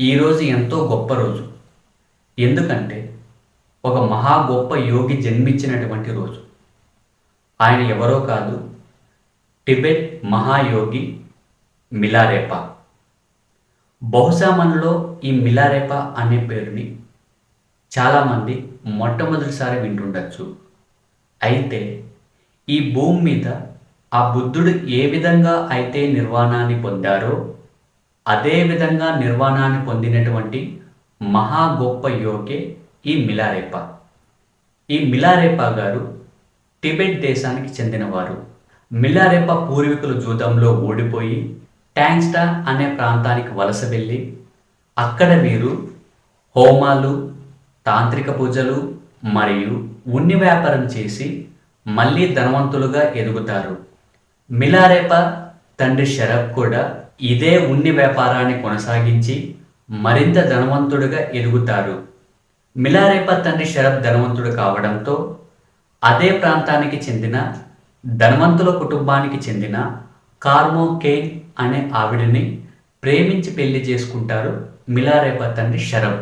ఈరోజు ఎంతో గొప్ప రోజు. ఎందుకంటే ఒక మహా గొప్ప యోగి జన్మించినటువంటి రోజు. ఆయన ఎవరో కాదు టిబెట్ మహాయోగి మిలారేపా. బహుశా మనలో ఈ మిలారేపా అనే పేరుని చాలామంది మొట్టమొదటిసారి వింటుండొచ్చు. అయితే ఈ భూమి మీద ఆ బుద్ధుడు ఏ విధంగా అయితే నిర్వాణాన్ని పొందారో అదేవిధంగా నిర్వాణాన్ని పొందినటువంటి మహా గొప్ప యోగే ఈ మిలారేపా. ఈ మిలారేపా గారు టిబెట్ దేశానికి చెందినవారు. మిలారేపా పూర్వీకులు జూదంలో ఓడిపోయి ట్యాంగ్స్టా అనే ప్రాంతానికి వలస వెళ్ళి అక్కడ వీరు హోమాలు తాంత్రిక పూజలు మరియు ఉన్ని వ్యాపారం చేసి మళ్ళీ ధనవంతులుగా ఎదుగుతారు. మిలారేపా తండ్రి షరఫ్ కూడా ఇదే ఉన్ని వ్యాపారాన్ని కొనసాగించి మరింత ధనవంతుడిగా ఎదుగుతారు మిలారేప తండ్రి శరత్ ధనవంతుడు కావడంతో అదే ప్రాంతానికి చెందిన ధనవంతుల కుటుంబానికి చెందిన కార్మో కేన్ అనే ఆవిడని ప్రేమించి పెళ్ళి చేసుకుంటారు మిలారేప తండ్రి శరం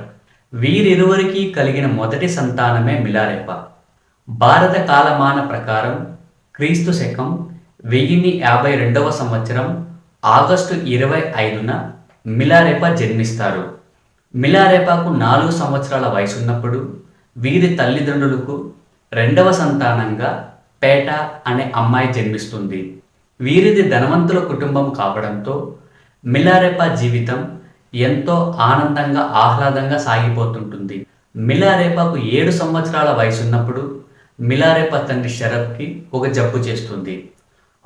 వీరిరువురికి కలిగిన మొదటి సంతానమే మిలారేప. భారత కాలమాన ప్రకారం క్రీస్తు శకం వెయ్యిన్ని యాభై రెండవ సంవత్సరం ఆగస్టు ఇరవై ఐదున మిలారేపా జన్మిస్తారు. మిలారేపాకు నాలుగు సంవత్సరాల వయసున్నప్పుడు వీరి తల్లిదండ్రులకు రెండవ సంతానంగా పేట అనే అమ్మాయి జన్మిస్తుంది. వీరిది ధనవంతుల కుటుంబం కావడంతో మిలారేపా జీవితం ఎంతో ఆనందంగా ఆహ్లాదంగా సాగిపోతుంటుంది. మిలారేపాకు ఏడు సంవత్సరాల వయసున్నప్పుడు మిలారేపా తండ్రి షరఫ్కి ఒక జబ్బు చేస్తుంది.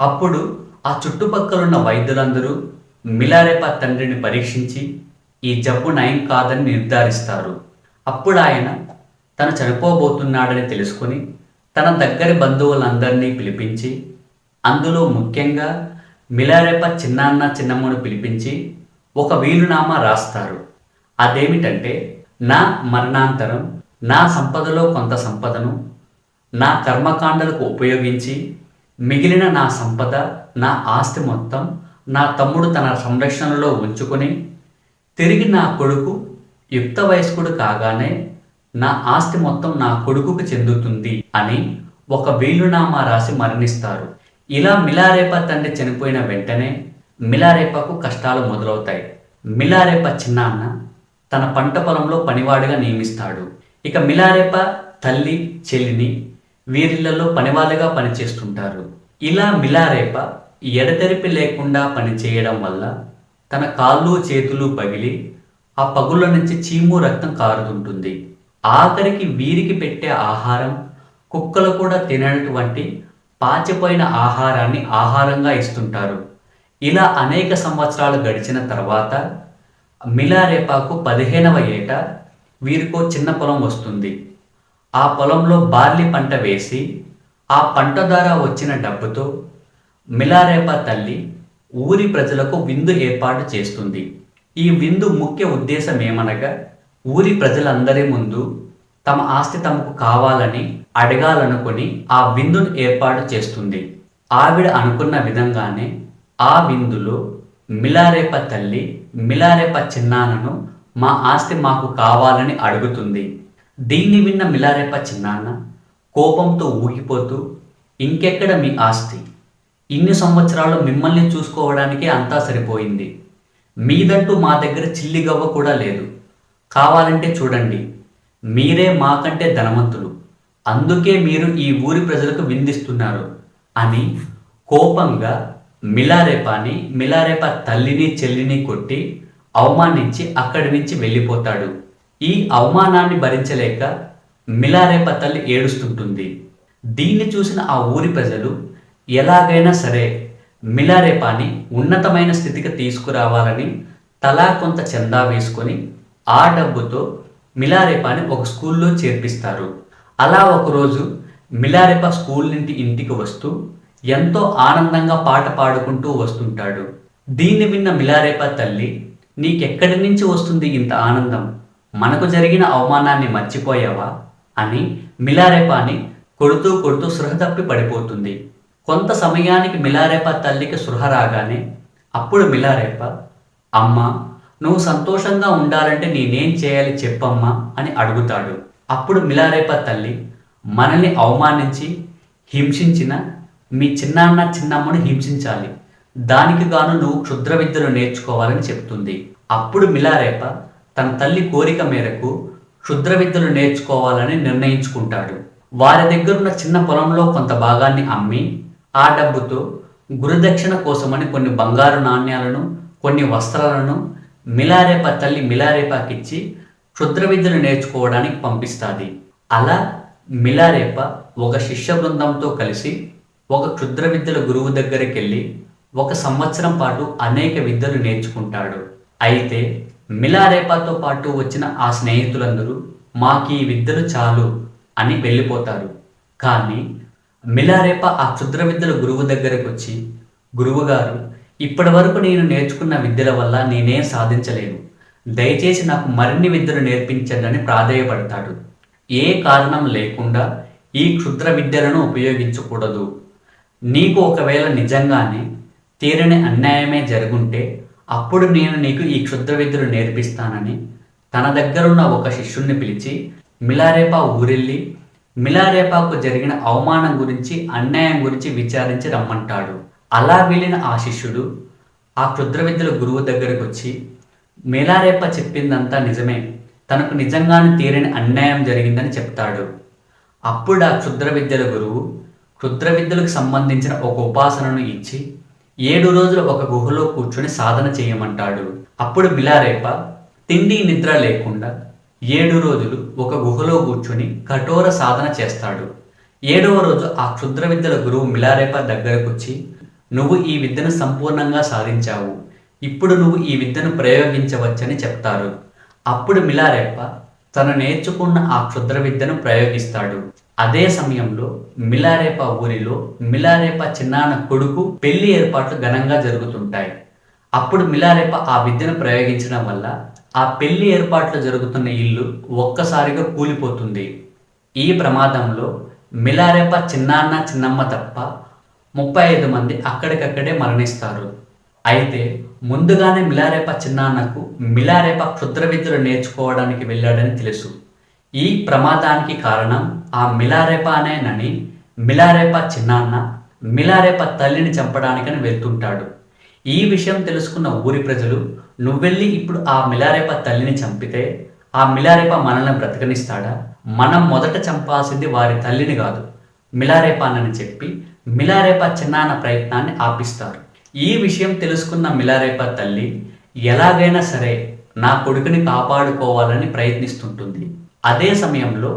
అప్పుడు ఆ చుట్టుపక్కలున్న వైద్యులందరూ మిలారేపా తండ్రిని పరీక్షించి ఈ జబ్బు నయం కాదని నిర్ధారిస్తారు. అప్పుడు ఆయన తను చనిపోబోతున్నాడని తెలుసుకొని తన దగ్గరి బంధువులందరినీ పిలిపించి అందులో ముఖ్యంగా మిలారేప చిన్నాన్న చిన్నమ్మను పిలిపించి ఒక వీలునామా రాస్తారు. అదేమిటంటే నా మరణాంతరం నా సంపదలో కొంత సంపదను నా కర్మకాండలకు ఉపయోగించి మిగిలిన నా సంపద నా ఆస్తి మొత్తం నా తమ్ముడు తన సంరక్షణలో ఉంచుకొని తిరిగి నా కొడుకు యుక్త వయస్కుడు కాగానే నా ఆస్తి మొత్తం నా కొడుకుకు చెందుతుంది అని ఒక వీలునామా రాసి మరణిస్తారు. ఇలా మిలారేపా తండ్రి చనిపోయిన వెంటనే మిలారేపాకు కష్టాలు మొదలవుతాయి. మిలారేపా చిన్నాన్న తన పంట పొలంలో పనివాడిగా నియమిస్తాడు. ఇక మిలారేపా తల్లి చెల్లిని వీరిళ్ళలో పనివాళ్ళుగా పనిచేస్తుంటారు. ఇలా మిలారేప ఎడతెరిపి లేకుండా పనిచేయడం వల్ల తన కాళ్ళు చేతులు పగిలి ఆ పగుళ్ళ నుంచి చీము రక్తం కారుతుంటుంది. ఆఖరికి వీరికి పెట్టే ఆహారం కుక్కలు కూడా తినటువంటి పాచిపోయిన ఆహారాన్ని ఆహారంగా ఇస్తుంటారు. ఇలా అనేక సంవత్సరాలు గడిచిన తర్వాత మిలారేపాకు పదిహేనవ ఏట వీరికో చిన్న పొలం వస్తుంది. ఆ పొలంలో బార్లీ పంట వేసి ఆ పంట ద్వారా వచ్చిన డబ్బుతో మిలారేపా తల్లి ఊరి ప్రజలకు విందు ఏర్పాటు చేస్తుంది. ఈ విందు ముఖ్య ఉద్దేశం ఏమనగా ఊరి ప్రజలందరి ముందు తమ ఆస్తి తమకు కావాలని అడగాలనుకుని ఆ విందును ఏర్పాటు చేస్తుంది. ఆవిడ అనుకున్న విధంగానే ఆ విందులో మిలారేప తల్లి మిలారేప చిన్నానను మా ఆస్తి మాకు కావాలని అడుగుతుంది. దీన్ని విన్న మిలారేప చిన్నాన్న కోపంతో ఊగిపోతూ ఇంకెక్కడ మీ ఆస్తి? ఇన్ని సంవత్సరాలు మిమ్మల్ని చూసుకోవడానికి అంతా సరిపోయింది. మీదంటూ మా దగ్గర చిల్లిగవ్వ కూడా లేదు. కావాలంటే చూడండి. మీరే మాకంటే ధనవంతులు. అందుకే మీరు ఈ ఊరి ప్రజలకు విందిస్తున్నారు అని కోపంగా మిలారేపాని మిలారేపా తల్లిని చెల్లిని కొట్టి అవమానించి అక్కడి నుంచి వెళ్ళిపోతాడు. ఈ అవమానాన్ని భరించలేక మిలారేప తల్లి ఏడుస్తుంటుంది. దీన్ని చూసిన ఆ ఊరి ప్రజలు ఎలాగైనా సరే మిలారేపాని ఉన్నతమైన స్థితికి తీసుకురావాలని తలా కొంత చందా వేసుకొని ఆ డబ్బుతో మిలారేపాని ఒక స్కూల్లో చేర్పిస్తారు. అలా ఒకరోజు మిలారేప స్కూల్ నుండి ఇంటికి వస్తూ ఎంతో ఆనందంగా పాట పాడుకుంటూ వస్తుంటాడు. దీన్ని విన్న మిలారేప తల్లి నీకెక్కడి నుంచి వస్తుంది ఇంత ఆనందం? మనకు జరిగిన అవమానాన్ని మర్చిపోయావా అని మిలారేపాని కొడుతూ కొడుతూ సృహ తప్పి పడిపోతుంది. కొంత సమయానికి మిలారేప తల్లికి సృహ రాగానే అప్పుడు మిలారేప అమ్మ నువ్వు సంతోషంగా ఉండాలంటే నేనేం చేయాలి చెప్పమ్మా అని అడుగుతాడు. అప్పుడు మిలారేప తల్లి మనల్ని అవమానించి హింసించిన మీ చిన్నాన్న చిన్నమ్మను హింసించాలి. దానికి గాను నువ్వు క్షుద్ర విద్యను నేర్చుకోవాలని చెప్తుంది. అప్పుడు మిలారేప తన తల్లి కోరిక మేరకు క్షుద్ర విద్యలు నేర్చుకోవాలని నిర్ణయించుకుంటాడు. వారి దగ్గరున్న చిన్న పొలంలో కొంత భాగాన్ని అమ్మి ఆ డబ్బుతో గురుదక్షిణ కోసమని కొన్ని బంగారు నాణ్యాలను కొన్ని వస్త్రాలను మిలారేప తల్లి మిలారేపాకిచ్చి క్షుద్ర విద్యలు నేర్చుకోవడానికి పంపిస్తుంది. అలా మిలారేప ఒక శిష్య బృందంతో కలిసి ఒక క్షుద్ర విద్యల గురువు దగ్గరికి వెళ్ళి ఒక సంవత్సరం పాటు అనేక విద్యలు నేర్చుకుంటాడు. అయితే మిలారేపాతో పాటు వచ్చిన ఆ స్నేహితులందరూ మాకు ఈ విద్యలు చాలు అని వెళ్ళిపోతారు. కానీ మిలారేప ఆ క్షుద్ర విద్యల గురువు దగ్గరకు వచ్చి గురువుగారు ఇప్పటి వరకు నేను నేర్చుకున్న విద్యల వల్ల నేనేం సాధించలేను. దయచేసి నాకు మరిన్ని విద్యలు నేర్పించండి అని ప్రాధేయపడతాడు. ఏ కారణం లేకుండా ఈ క్షుద్ర విద్యలను ఉపయోగించకూడదు. నీకు ఒకవేళ నిజంగానే తీరని అన్యాయమే జరుగుంటే అప్పుడు నేను నీకు ఈ క్షుద్ర విద్యలు నేర్పిస్తానని తన దగ్గరున్న ఒక శిష్యుణ్ణి పిలిచి మిలారేపా ఊరెళ్ళి మిలారేపాకు జరిగిన అవమానం గురించి అన్యాయం గురించి విచారించి రమ్మంటాడు. అలా వెళ్ళిన ఆ శిష్యుడు ఆ క్షుద్ర విద్యల గురువు దగ్గరకు వచ్చి మిలారేప చెప్పిందంతా నిజమే. తనకు నిజంగానే తీరని అన్యాయం జరిగిందని చెప్తాడు. అప్పుడు ఆ క్షుద్ర విద్యల గురువు క్షుద్ర విద్యలకు సంబంధించిన ఒక ఉపాసనను ఇచ్చి ఏడు రోజులు ఒక గుహలో కూర్చొని సాధన చేయమంటాడు. అప్పుడు మిలారేప తిండి నిద్ర లేకుండా ఏడు రోజులు ఒక గుహలో కూర్చొని కఠోర సాధన చేస్తాడు. ఏడవ రోజు ఆ క్షుద్ర విద్యల గురువు మిలారేప దగ్గరకు వచ్చి నువ్వు ఈ విద్యను సంపూర్ణంగా సాధించావు. ఇప్పుడు నువ్వు ఈ విద్యను ప్రయోగించవచ్చని చెప్తారు. అప్పుడు మిలారేప తను నేర్చుకున్న ఆ క్షుద్ర విద్యను ప్రయోగిస్తాడు. అదే సమయంలో మిలారేప ఊరిలో మిలారేప చిన్నాన్న కొడుకు పెళ్ళి ఏర్పాట్లు ఘనంగా జరుగుతుంటాయి. అప్పుడు మిలారేప ఆ విద్యను ప్రయోగించడం వల్ల ఆ పెళ్ళి ఏర్పాట్లు జరుగుతున్న ఇల్లు ఒక్కసారిగా కూలిపోతుంది. ఈ ప్రమాదంలో మిలారేప చిన్నాన్న చిన్నమ్మ తప్ప ముప్పై ఐదు మంది అక్కడికక్కడే మరణిస్తారు. అయితే ముందుగానే మిలారేప చిన్నాన్నకు మిలారేప క్షుద్ర విద్యలు నేర్చుకోవడానికి వెళ్ళాడని తెలుసు. ఈ ప్రమాదానికి కారణం ఆ మిలారేప అనేనని మిలారేప చిన్నాన్న మిలారేప తల్లిని చంపడానికని వెళ్తుంటాడు. ఈ విషయం తెలుసుకున్న ఊరి ప్రజలు నువ్వెళ్ళి ఇప్పుడు ఆ మిలారేప తల్లిని చంపితే ఆ మిలారేప మనల్ని బ్రతకనిస్తాడా? మనం మొదట చంపాల్సింది వారి తల్లిని కాదు మిలారేపానని చెప్పి మిలారేప చిన్నాన్న ప్రయత్నాన్ని ఆపిస్తారు. ఈ విషయం తెలుసుకున్న మిలారేప తల్లి ఎలాగైనా సరే నా కొడుకుని కాపాడుకోవాలని ప్రయత్నిస్తుంటుంది. అదే సమయంలో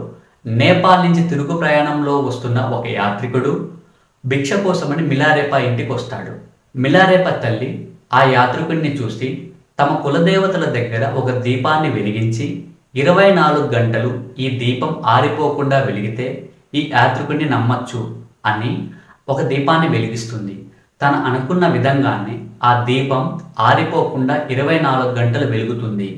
నేపాల్ నుంచి తిరుగు ప్రయాణంలో వస్తున్న ఒక యాత్రికుడు భిక్ష కోసమని మిలారేప ఇంటికి వస్తాడు మిలారేప తల్లి ఆ యాత్రికుడిని చూసి తమ కులదేవతల దగ్గర ఒక దీపాన్ని వెలిగించి ఇరవై నాలుగు గంటలు ఈ దీపం ఆరిపోకుండా వెలిగితే ఈ యాత్రికుడిని నమ్మచ్చు అని ఒక దీపాన్ని వెలిగిస్తుంది. తను అనుకున్న విధంగానే ఆ దీపం ఆరిపోకుండా ఇరవై నాలుగు గంటలు వెలుగుతుంది.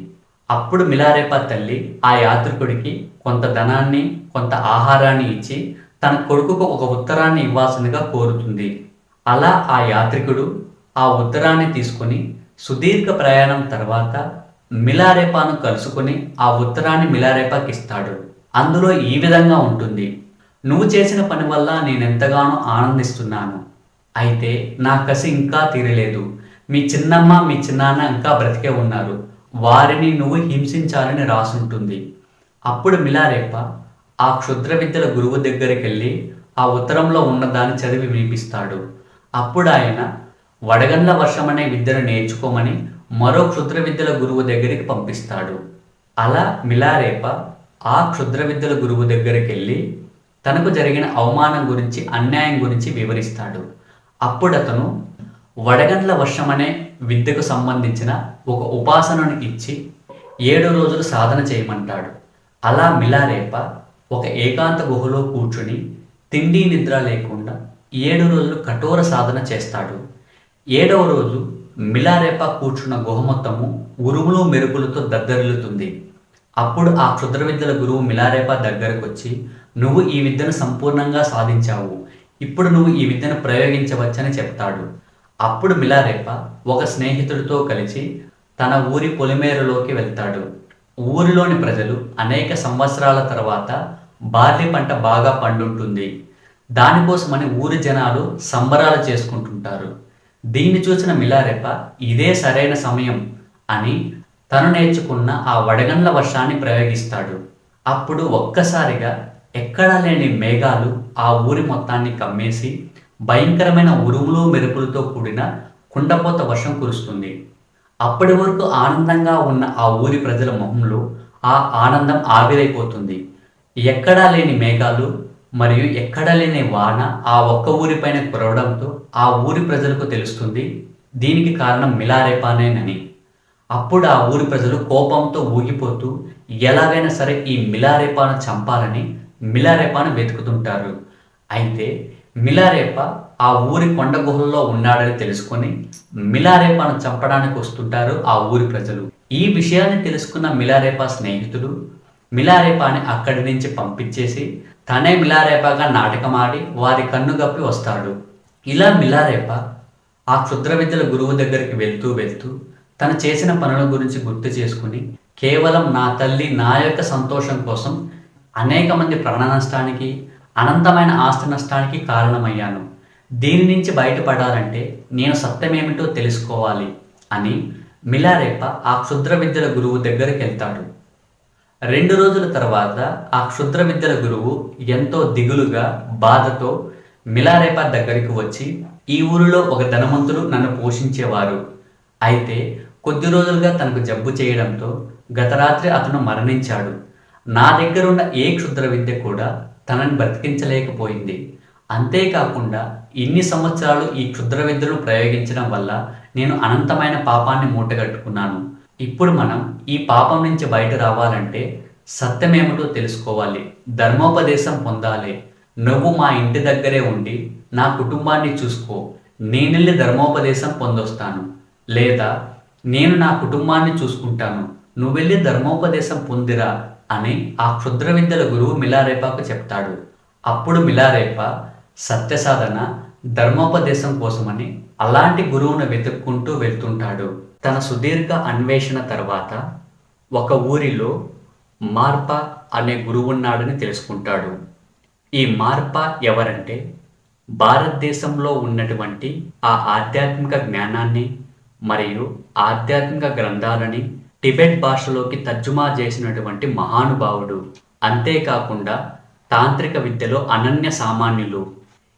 అప్పుడు మిలారేప తల్లి ఆ యాత్రికుడికి కొంత ధనాన్ని కొంత ఆహారాన్ని ఇచ్చి తన కొడుకుకు ఒక ఉత్తరాన్ని ఇవ్వాల్సిందిగా కోరుతుంది. అలా ఆ యాత్రికుడు ఆ ఉత్తరాన్ని తీసుకొని సుదీర్ఘ ప్రయాణం తర్వాత మిలారేపాను కలుసుకొని ఆ ఉత్తరాన్ని మిలారేపాకి ఇస్తాడు అందులో ఈ విధంగా ఉంటుంది. నువ్వు చేసిన పని వల్ల నేను ఎంతగానో ఆనందిస్తున్నాను. అయితే నా కసి ఇంకా తీరలేదు. మీ చిన్నమ్మ మీ చిన్నాన్న ఇంకా బ్రతికే ఉన్నారు. వారిని నువ్వు హింసించాలని రాసుంటుంది. అప్పుడు మిలారేప ఆ క్షుద్ర విద్యల గురువు దగ్గరికి వెళ్ళి ఆ ఉత్తరంలో ఉన్నదాన్ని చదివి వినిపిస్తాడు. అప్పుడు ఆయన వడగండ్ల వర్షం అనే విద్యను నేర్చుకోమని మరో క్షుద్ర విద్యల గురువు దగ్గరికి పంపిస్తాడు. అలా మిలారేప ఆ క్షుద్ర విద్యల గురువు దగ్గరికి వెళ్ళి తనకు జరిగిన అవమానం గురించి అన్యాయం గురించి వివరిస్తాడు. అప్పుడు అతను వడగండ్ల వర్షం అనే విద్యకు సంబంధించిన ఒక ఉపాసనను ఇచ్చి ఏడు రోజులు సాధన చేయమంటాడు. అలా మిలారేప ఒక ఏకాంత గుహలో కూర్చుని తిండి నిద్ర లేకుండా ఏడు రోజులు కఠోర సాధన చేస్తాడు. ఏడవ రోజు మిలారేప కూర్చున్న గుహ మొత్తము ఉరుములు మెరుపులతో దద్దరిల్లుతుంది. అప్పుడు ఆ క్షుద్ర విద్యల గురువు మిలారేప దగ్గరకు వచ్చి నువ్వు ఈ విద్యను సంపూర్ణంగా సాధించావు. ఇప్పుడు నువ్వు ఈ విద్యను ప్రయోగించవచ్చని చెప్తాడు. అప్పుడు మిలారెప్ప ఒక స్నేహితుడితో కలిసి తన ఊరి పొలిమేరలోకి వెళ్తాడు. ఊరిలోని ప్రజలు అనేక సంవత్సరాల తర్వాత బార్లీ పంట బాగా పండుంటుంది. దానికోసమని ఊరి జనాలు సంబరాలు చేసుకుంటుంటారు. దీన్ని చూసిన మిలారెప్ప ఇదే సరైన సమయం అని తను నేర్చుకున్న ఆ వడగండ్ల వర్షాన్ని ప్రయోగిస్తాడు. అప్పుడు ఒక్కసారిగా ఎక్కడా లేని మేఘాలు ఆ ఊరి మొత్తాన్ని కమ్మేసి భయంకరమైన ఉరుములు మెరుపులతో కూడిన కుండపోత వర్షం కురుస్తుంది. అప్పటి వరకు ఆనందంగా ఉన్న ఆ ఊరి ప్రజల మొహంలో ఆ ఆనందం ఆవిరైపోతుంది. ఎక్కడా లేని మేఘాలు మరియు ఎక్కడా లేని వాన ఆ ఒక్క ఊరిపైన కురవడంతో ఆ ఊరి ప్రజలకు తెలుస్తుంది దీనికి కారణం మిలారేపానేనని. అప్పుడు ఆ ఊరి ప్రజలు కోపంతో ఊగిపోతూ ఎలాగైనా సరే ఈ మిలారేపాను చంపాలని మిలారేపాను వెతుకుతుంటారు. అయితే మిలారేప ఆ ఊరి కొండ గుహల్లో ఉన్నాడని తెలుసుకొని మిలారేపాను చంపడానికి వస్తుంటారు ఆ ఊరి ప్రజలు. ఈ విషయాన్ని తెలుసుకున్న మిలారేపా స్నేహితుడు మిలారేపాని అక్కడి నుంచి పంపించేసి తనే మిలారేపాగా నాటకమాడి వారి కన్ను గప్పి వస్తాడు. ఇలా మిలారేప ఆ క్షుద్ర విద్యల గురువు దగ్గరికి వెళ్తూ వెళ్తూ తను చేసిన పనుల గురించి గుర్తు చేసుకుని కేవలం నా తల్లి నా యొక్క సంతోషం కోసం అనేక మంది ప్రాణ నష్టానికి అనంతమైన ఆస్తి నష్టానికి కారణమయ్యాను. దీని నుంచి బయటపడాలంటే నేను సత్యమేమిటో తెలుసుకోవాలి అని మిలారేప ఆ క్షుద్ర విద్యల గురువు దగ్గరికి వెళ్తాడు. రెండు రోజుల తర్వాత ఆ క్షుద్ర విద్యల గురువు ఎంతో దిగులుగా బాధతో మిలారేప దగ్గరికి వచ్చి ఈ ఊరిలో ఒక ధనవంతుడు నన్ను పోషించేవారు. అయితే కొద్ది రోజులుగా తనకు జబ్బు చేయడంతో గత రాత్రి అతను మరణించాడు. నా దగ్గరున్న ఏ క్షుద్ర విద్య కూడా తనని బ్రతికించలేకపోయింది. అంతేకాకుండా ఇన్ని సంవత్సరాలు ఈ క్షుద్ర విద్యను ప్రయోగించడం వల్ల నేను అనంతమైన పాపాన్ని మూటగట్టుకున్నాను. ఇప్పుడు మనం ఈ పాపం నుంచి బయట రావాలంటే సత్యమేమిటో తెలుసుకోవాలి. ధర్మోపదేశం పొందాలి. నువ్వు మా ఇంటి దగ్గరే ఉండి నా కుటుంబాన్ని చూసుకో. నేనెళ్ళి ధర్మోపదేశం పొందొస్తాను. లేదా నేను నా కుటుంబాన్ని చూసుకుంటాను. నువ్వెళ్ళి ధర్మోపదేశం పొందిరా. అని ఆ క్షుద్ర విద్యల గురువు మిలారేపాకు చెప్తాడు. అప్పుడు మిలారేప సత్యసాధన ధర్మోపదేశం కోసమని అలాంటి గురువును వెతుక్కుంటూ వెళ్తుంటాడు. తన సుదీర్ఘ అన్వేషణ తర్వాత ఒక ఊరిలో మార్ప అనే గురువున్నాడని తెలుసుకుంటాడు. ఈ మార్ప ఎవరంటే భారతదేశంలో ఉన్నటువంటి ఆ ఆధ్యాత్మిక జ్ఞానాన్ని మరియు ఆధ్యాత్మిక గ్రంథాలని టిబెట్ భాషలోకి తర్జుమా చేసినటువంటి మహానుభావుడు. అంతేకాకుండా తాంత్రిక విద్యలో అనన్య సామాన్యులు.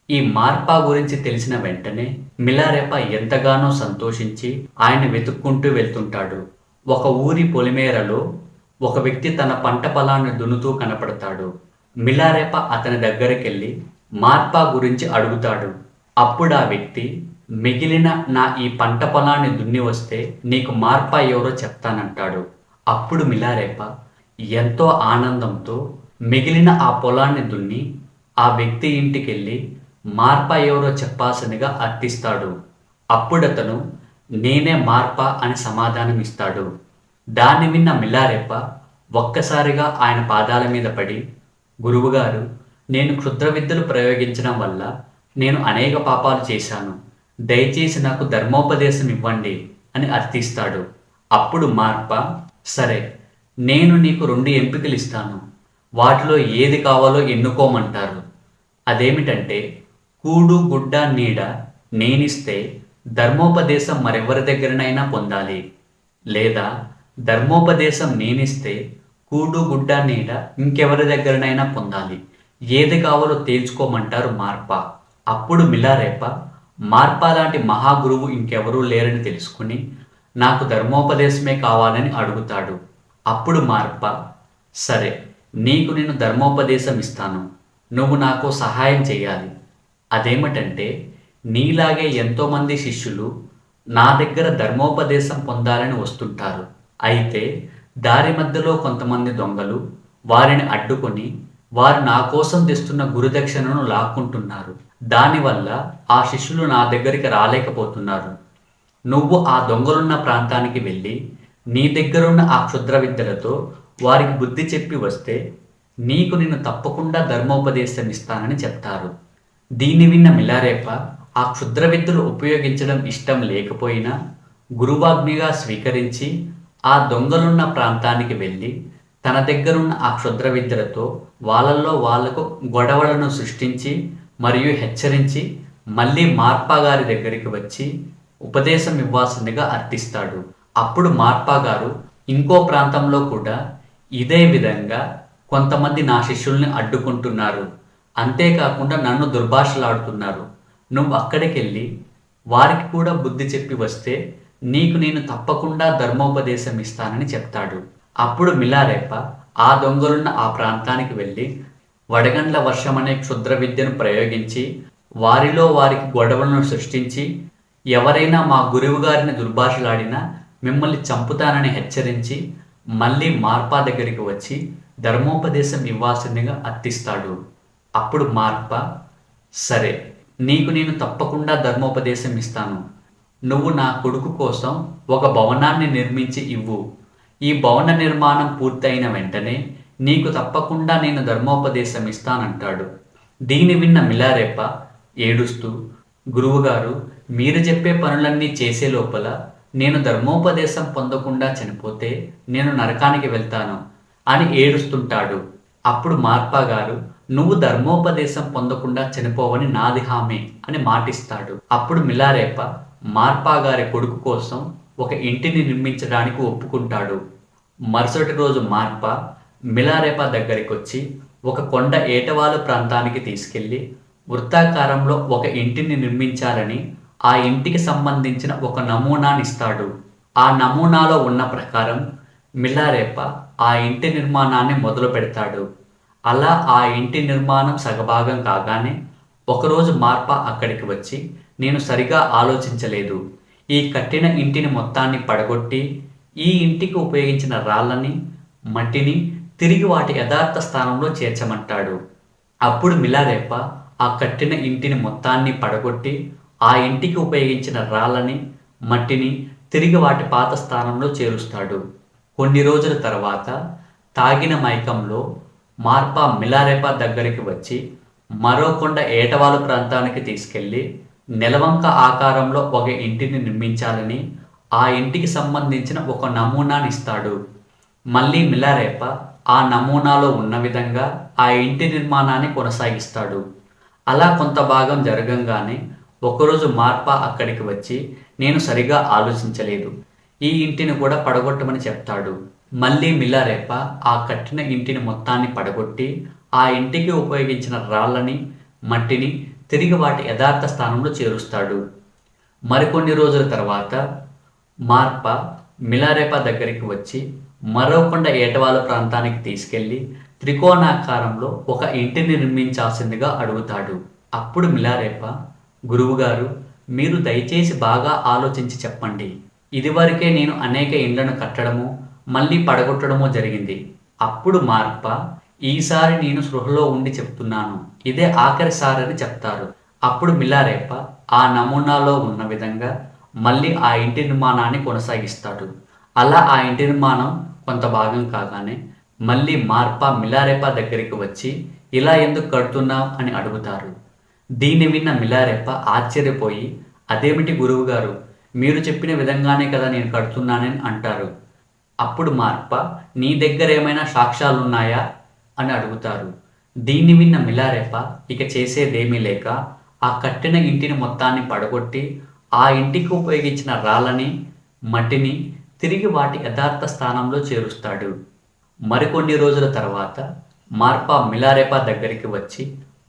ఈ మార్పా గురించి తెలిసిన వెంటనే మిలారెప ఎంతగానో సంతోషించి ఆయన వెతుక్కుంటూ వెళ్తుంటాడు. ఒక ఊరి పొలిమేరలో ఒక వ్యక్తి తన పంట పొలాన్ని దున్నుతూ కనపడతాడు. మిలారెప అతని దగ్గరికి వెళ్ళి మార్పా గురించి అడుగుతాడు. అప్పుడు ఆ వ్యక్తి మిగిలిన నా ఈ పంట పొలాన్ని దున్ని వస్తే నీకు మార్ప ఎవరో చెప్తానంటాడు. అప్పుడు మిలారేప ఎంతో ఆనందంతో మిగిలిన ఆ పొలాన్ని దున్ని ఆ వ్యక్తి ఇంటికి వెళ్ళి మార్ప ఎవరో చెప్పాల్సిందిగా అర్థిస్తాడు. అప్పుడతను నేనే మార్ప అని సమాధానం ఇస్తాడు దాన్ని విన్న మిల్లారెప్ప ఒక్కసారిగా ఆయన పాదాల మీద పడి గురువుగారు నేను క్షుద్ర విద్యలు ప్రయోగించడం వల్ల నేను అనేక పాపాలు చేశాను. దయచేసి నాకు ధర్మోపదేశం ఇవ్వండి అని అర్థిస్తాడు. అప్పుడు మార్ప సరే నేను నీకు రెండు ఎంపికలు ఇస్తాను వాటిలో ఏది కావాలో ఎన్నుకోమంటారు. అదేమిటంటే కూడు గుడ్డ నీడ నేనిస్తే ధర్మోపదేశం మరెవరి దగ్గరనైనా పొందాలి. లేదా ధర్మోపదేశం నేనిస్తే కూడు గుడ్డ నీడ ఇంకెవరి దగ్గరనైనా పొందాలి. ఏది కావాలో తేల్చుకోమంటారు మార్ప. అప్పుడు మిలారేప మార్ప లాంటి మహాగురువు ఇంకెవరూ లేరని తెలుసుకుని నాకు ధర్మోపదేశమే కావాలని అడుగుతాడు. అప్పుడు మార్ప సరే నీకు నేను ధర్మోపదేశం ఇస్తాను నువ్వు నాకు సహాయం చేయాలి అదేమిటంటే నీలాగే ఎంతోమంది శిష్యులు నా దగ్గర ధర్మోపదేశం పొందాలని వస్తుంటారు. అయితే దారి మధ్యలో కొంతమంది దొంగలు వారిని అడ్డుకొని వారు నా కోసం తెస్తున్న గురుదక్షిణను లాక్కుంటున్నారు. దానివల్ల ఆ శిష్యులు నా దగ్గరికి రాలేకపోతున్నారు. నువ్వు ఆ దొంగలున్న ప్రాంతానికి వెళ్ళి నీ దగ్గరున్న ఆ క్షుద్ర విద్యలతో వారికి బుద్ధి చెప్పి వస్తే నీకు నేను తప్పకుండా ధర్మోపదేశం ఇస్తానని చెప్తారు. దీన్ని విన్న మిలారేప ఆ క్షుద్ర విద్యలు ఉపయోగించడం ఇష్టం లేకపోయినా గురువాగ్నిగా స్వీకరించి ఆ దొంగలున్న ప్రాంతానికి వెళ్ళి తన దగ్గరున్న ఆ క్షుద్ర విద్యలతో వాళ్ళల్లో వాళ్ళకు గొడవలను సృష్టించి మరియు హెచ్చరించి మళ్ళీ మార్పాగారి దగ్గరికి వచ్చి ఉపదేశం ఇవ్వాల్సిందిగా అర్థిస్తాడు. అప్పుడు మార్పాగారు ఇంకో ప్రాంతంలో కూడా ఇదే విధంగా కొంతమంది నా శిష్యుల్ని అడ్డుకుంటున్నారు. అంతేకాకుండా నన్ను దుర్భాషలాడుతున్నారు. నువ్వు అక్కడికి వెళ్ళి వారికి కూడా బుద్ధి చెప్పి వస్తే నీకు నేను తప్పకుండా ధర్మోపదేశం ఇస్తానని చెప్తాడు. అప్పుడు మిలారేప ఆ దొంగలున్న ఆ ప్రాంతానికి వెళ్ళి వడగండ్ల వర్షం అనే క్షుద్ర విద్యను ప్రయోగించి వారిలో వారికి గొడవలను సృష్టించి ఎవరైనా మా గురువు గారిని దుర్భాషలాడినా మిమ్మల్ని చంపుతానని హెచ్చరించి మళ్ళీ మార్పా దగ్గరికి వచ్చి ధర్మోపదేశం ఇవ్వాల్సిందిగా అర్థిస్తాడు. అప్పుడు మార్ప సరే నీకు నేను తప్పకుండా ధర్మోపదేశం ఇస్తాను. నువ్వు నా కొడుకు కోసం ఒక భవనాన్ని నిర్మించి ఇవ్వు. ఈ భవన నిర్మాణం పూర్తయిన వెంటనే నీకు తప్పకుండా నేను ధర్మోపదేశం ఇస్తానంటాడు. దీని విన్న మిలారెప్ప ఏడుస్తూ గురువుగారు మీరు చెప్పే పనులన్నీ చేసే లోపల నేను ధర్మోపదేశం పొందకుండా చనిపోతే నేను నరకానికి వెళ్తాను అని ఏడుస్తుంటాడు. అప్పుడు మార్పా గారు నువ్వు ధర్మోపదేశం పొందకుండా చనిపోవని నాది హామీ అని మాటిస్తాడు. అప్పుడు మిలారేప మార్పా గారి కొడుకు కోసం ఒక ఇంటిని నిర్మించడానికి ఒప్పుకుంటాడు. మరుసటి రోజు మార్ప మిలారేప దగ్గరికి వచ్చి ఒక కొండ ఏటవాలు ప్రాంతానికి తీసుకెళ్ళి వృత్తాకారంలో ఒక ఇంటిని నిర్మించాలని ఆ ఇంటికి సంబంధించిన ఒక నమూనానిస్తాడు ఆ నమూనాలో ఉన్న ప్రకారం మిల్లారేప ఆ ఇంటి నిర్మాణాన్ని మొదలు పెడతాడు. అలా ఆ ఇంటి నిర్మాణం సగభాగం కాగానే ఒకరోజు మార్ప అక్కడికి వచ్చి నేను సరిగా ఆలోచించలేదు. ఈ కట్టిన ఇంటిని మొత్తాన్ని పడగొట్టి ఈ ఇంటికి ఉపయోగించిన రాళ్ళని మట్టిని తిరిగి వాటి యథార్థ స్థానంలో చేర్చమంటాడు. అప్పుడు మిలారేప ఆ కట్టిన ఇంటిని మొత్తాన్ని పడగొట్టి ఆ ఇంటికి ఉపయోగించిన రాళ్ళని మట్టిని తిరిగి వాటి పాత స్థానంలో చేరుస్తాడు. కొన్ని రోజుల తర్వాత తాగిన మైకంలో మార్పా మిలారేప దగ్గరికి వచ్చి మరో కొండ ఏటవాలు ప్రాంతానికి తీసుకెళ్ళి నెలవంక ఆకారంలో ఒక ఇంటిని నిర్మించాలని ఆ ఇంటికి సంబంధించిన ఒక నమూనాని ఇస్తాడు. మళ్ళీ మిలారేప ఆ నమూనాలో ఉన్న విధంగా ఆ ఇంటి నిర్మాణాన్ని కొనసాగిస్తాడు. అలా కొంత భాగం జరగంగానే ఒకరోజు మార్ప అక్కడికి వచ్చి నేను సరిగా ఆలోచించలేదు. ఈ ఇంటిని కూడా పడగొట్టమని చెప్తాడు. మళ్ళీ మిల్లారేప ఆ కట్టిన ఇంటిని మొత్తాన్ని పడగొట్టి ఆ ఇంటికి ఉపయోగించిన రాళ్ళని మట్టిని తిరిగి వాటి యథార్థ స్థానంలో చేరుస్తాడు. మరికొన్ని రోజుల తర్వాత మార్ప మిలారేప దగ్గరికి వచ్చి మరోకొండ ఏటవాల ప్రాంతానికి తీసుకెళ్ళి త్రికోణాకారంలో ఒక ఇంటిని నిర్మించాల్సిందిగా అడుగుతాడు. అప్పుడు మిలారేప గురువుగారు మీరు దయచేసి బాగా ఆలోచించి చెప్పండి. ఇదివరకే నేను అనేక ఇండ్లను కట్టడము మళ్ళీ పడగొట్టడము జరిగింది. అప్పుడు మార్ప ఈసారి నేను సృహలో ఉండి చెప్తున్నాను. ఇదే ఆఖరిసారి అని చెప్తారు. అప్పుడు మిల్లారేప ఆ నమూనాలో ఉన్న విధంగా మళ్ళీ ఆ ఇంటి నిర్మాణాన్ని కొనసాగిస్తాడు. అలా ఆ ఇంటి నిర్మాణం కొంత భాగం కాగానే మళ్ళీ మార్ప మిలారేప దగ్గరికి వచ్చి ఇలా ఎందుకు కడుతున్నావు? అని అడుగుతారు. దీన్ని విన్న మిలారేప ఆశ్చర్యపోయి అదేమిటి గురువుగారు? మీరు చెప్పిన విధంగానే కదా నేను కడుతున్నానని అంటారు. అప్పుడు మార్ప నీ దగ్గర ఏమైనా సాక్ష్యాలు ఉన్నాయా అని అడుగుతారు. దీన్ని విన్న మిలారేప ఇక చేసేదేమీ లేక ఆ కట్టిన ఇంటిని మొత్తాన్ని పడగొట్టి ఆ ఇంటికి ఉపయోగించిన రాళ్ళని మట్టిని తిరిగి వాటి యథార్థ స్థానంలో చేరుస్తాడు. మరికొన్ని రోజుల తర్వాత మార్పా మిలారేప దగ్గరికి వచ్చి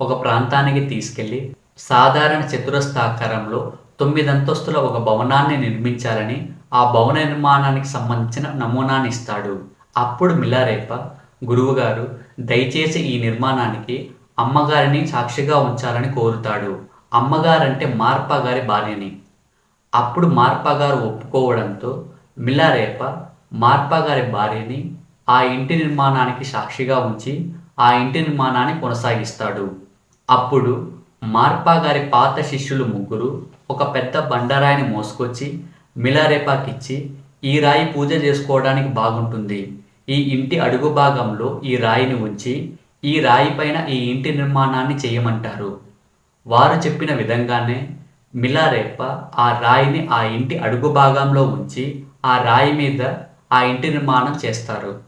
ఒక ప్రాంతానికి తీసుకెళ్ళి సాధారణ చతురస్థాకారంలో తొమ్మిది అంతస్తుల ఒక భవనాన్ని నిర్మించాలని ఆ భవన నిర్మాణానికి సంబంధించిన నమూనాని ఇస్తాడు. అప్పుడు మిలారేప గురువుగారు దయచేసి ఈ నిర్మాణానికి అమ్మగారిని సాక్షిగా ఉంచాలని కోరుతాడు. అమ్మగారంటే మార్పా గారి భార్యని. అప్పుడు మార్పా గారు ఒప్పుకోవడంతో మిల్లారేప మార్పా గారి భార్యని ఆ ఇంటి నిర్మాణానికి సాక్షిగా ఉంచి ఆ ఇంటి నిర్మాణాన్ని కొనసాగిస్తాడు. అప్పుడు మార్పా గారి పాత శిష్యులు ముగ్గురు ఒక పెద్ద బండరాయిని మోసుకొచ్చి మిలారేపాకిచ్చి ఈ రాయి పూజ చేసుకోవడానికి బాగుంటుంది. ఈ ఇంటి అడుగు భాగంలో ఈ రాయిని ఉంచి ఈ రాయి పైన ఈ ఇంటి నిర్మాణాన్ని చేయమంటారు. వారు చెప్పిన విధంగానే మిలారేప్ప ఆ రాయిని ఆ ఇంటి అడుగు భాగంలో ఉంచి ఆ రాయి మీద ఆ ఇంటి నిర్మాణం చేస్తారు.